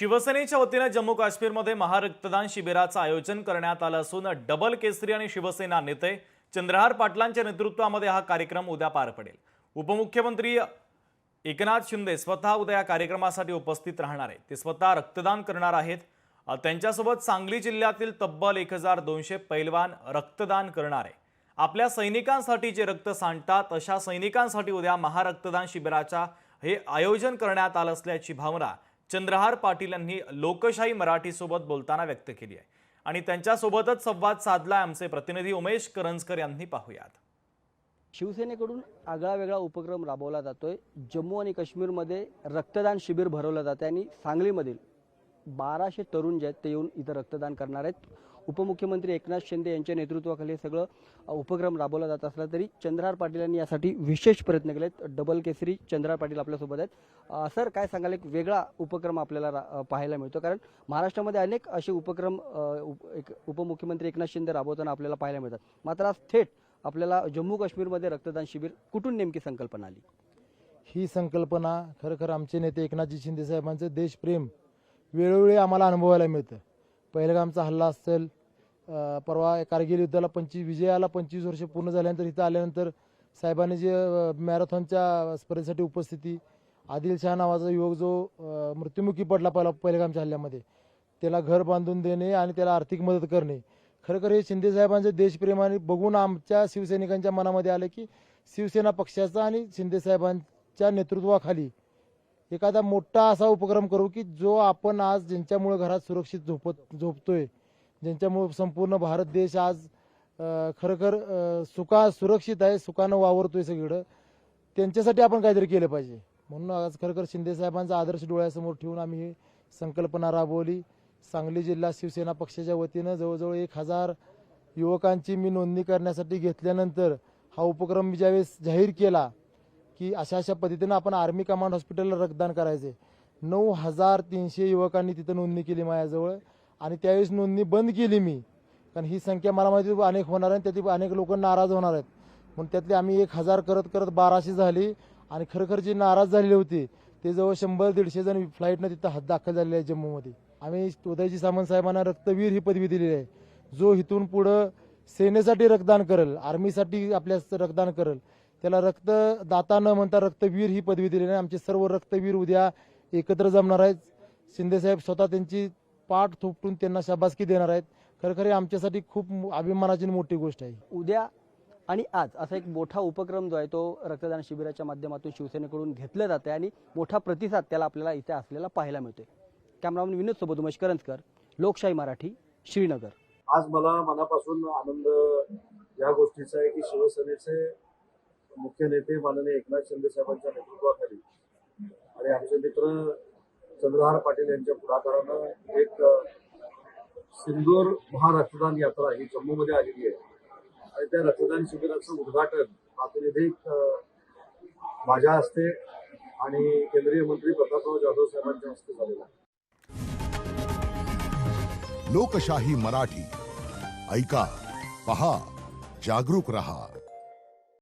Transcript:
शिवसेनेच्या वतीनं जम्मू काश्मीरमध्ये महारक्तदान शिबिराचं आयोजन करण्यात आलं असून डबल केसरी आणि शिवसेना नेते चंद्रहार पाटलांच्या नेतृत्वामध्ये हा कार्यक्रम उद्या पार पडेल. उपमुख्यमंत्री एकनाथ शिंदे स्वतः उद्या या कार्यक्रमासाठी उपस्थित राहणार आहेत. ते स्वतः रक्तदान करणार आहेत. त्यांच्यासोबत सांगली जिल्ह्यातील तब्बल एक हजार दोनशे पैलवान रक्तदान करणार आहे. आपल्या सैनिकांसाठी जे रक्त सांडतात अशा सैनिकांसाठी उद्या महारक्तदान शिबिराच्या हे आयोजन करण्यात आलं असल्याची भावना चंद्रहार पाटील यांनी लोकशाही मराठीसोबत बोलताना व्यक्त केली आहे. आणि त्यांच्यासोबतच संवाद साधला आमचे प्रतिनिधी उमेश करंजकर यांनी पाहूयात. शिवसेनेकडून आगळा वेगळा उपक्रम राबवला जातोय. जम्मू आणि काश्मीरमध्ये रक्तदान शिबिर भरवलं जातं आणि सांगलीमधील बाराशे तरुण जे आहेत ते येऊन इथं रक्तदान करणार आहेत. उपमुख्यमंत्री एकनाथ शिंदे यांच्या नेतृत्वाखाली सगळं उपक्रम राबवला जात असला तरी चंद्रहार पाटील यांनी यासाठी विशेष प्रयत्न केलेत. डबल केसरी चंद्रहार पाटील आपल्यासोबत आहेत. सर काय सांगाल? एक वेगळा उपक्रम आपल्याला रा- पाहायला मिळतो. कारण महाराष्ट्रामध्ये अनेक असे उपक्रम उप- एक उपमुख्यमंत्री एकनाथ शिंदे राबवताना आपल्याला पाहायला मिळतात. मात्र आज थेट आपल्याला जम्मू काश्मीरमध्ये रक्तदान शिबिर कुठून नेमकी संकल्पना आली? ही संकल्पना खरं आमचे नेते एकनाथजी शिंदे साहेबांचं देशप्रेम वेळोवेळी आम्हाला अनुभवायला मिळतं. पहिलगामचा हल्ला असेल परवा कारगिल युद्धाला पंचवीस विजयाला पंचवीस वर्ष पूर्ण झाल्यानंतर इथं आल्यानंतर साहेबांनी जे मॅरेथॉनच्या स्पर्धेसाठी उपस्थिती आदिल नावाचा युवक जो मृत्युमुखी पडला पहिला पहिलगामच्या हल्ल्यामध्ये त्याला घर बांधून देणे आणि त्याला आर्थिक मदत करणे. खरंखर हे शिंदे साहेबांचे देशप्रेमाने बघून आमच्या शिवसैनिकांच्या मनामध्ये आलं की शिवसेना पक्षाचा आणि शिंदेसाहेबांच्या नेतृत्वाखाली एखादा मोठा असा उपक्रम करू की जो आपण आज ज्यांच्यामुळे घरात सुरक्षित झोपत झोपतोय ज्यांच्यामुळे संपूर्ण भारत देश आज खरखर खरोखर सुखा सुरक्षित आहे सुखानं वावरतोय सगळीकडं त्यांच्यासाठी आपण काहीतरी केलं पाहिजे. म्हणून आज खरखर शिंदे साहेबांचा आदर्श डोळ्यासमोर ठेवून आम्ही ही संकल्पना राबवली. सांगली जिल्हा शिवसेना पक्षाच्या वतीनं जवळजवळ एक हजार युवकांची मी नोंदणी करण्यासाठी घेतल्यानंतर हा उपक्रम मी ज्यावेळेस जाहीर केला की अशा अशा पद्धतीनं आपण आर्मी कमांड हॉस्पिटलला रक्तदान करायचे नऊ हजार तीनशे युवकांनी तिथं नोंदणी केली माझ्याजवळ. आणि त्यावेळेस नोंदणी बंद केली मी. कारण ही संख्या मला माहिती अनेक होणार आहे त्यातील अनेक लोक नाराज होणार आहेत. म्हणून त्यातली आम्ही एक हजार करत करत बाराशे झाली आणि खरोखर जी नाराज झालेली होती ते जवळ शंभर दीडशे जण फ्लाईटनं तिथं हात दाखल झालेले आहे जम्मूमध्ये. आम्ही उदयजी सामंत साहेबांना रक्तवीर ही पदवी दिलेली आहे. जो इथून पुढं सेनेसाठी रक्तदान करेल आर्मीसाठी आपल्या रक्तदान करेल त्याला रक्तदाता न म्हणता रक्तवीर ही पदवी दिलेली आहे. आमचे सर्व रक्तवीर उद्या एकत्र जमणार आहेत. शिंदेसाहेब स्वतः त्यांची पाठ थोपटून त्यांना शाबासकी देणार आहेत. खरं हे आमच्यासाठी खूप अभिमानाची मोठी गोष्ट आहे. उद्या आणि आज असा एक मोठा उपक्रम जो आहे तो रक्तदान शिबिराच्या माध्यमातून शिवसेनेकडून घेतला जात आहे आणि मोठा प्रतिसाद त्याला आपल्याला इथे असलेला पाहायला मिळतोय. कॅमेरामन विनोद सोबत उमेश करंजकर लोकशाही मराठी श्रीनगर. आज मला मनापासून आनंद या गोष्टीचा आहे की शिवसेनेचे मुख्य नेते माननीय एकनाथ शिंदे साहेबांच्या नेतृत्वाखाली. आणि आमचे मित्र चंद्रहार पाटील यांच्या पुढाकारानं एक सिंदूर महारक्तदान यात्रा ही जम्मूमध्ये आलेली आहे. आणि त्या रक्तदान शिबिराचं उद्घाटन प्रातिनिधिक माझ्या हस्ते आणि केंद्रीय मंत्री प्रतापराव जाधव साहेबांच्या हस्ते झालेलं आहे. लोकशाही मराठी. ऐका पहा जागरूक रहा.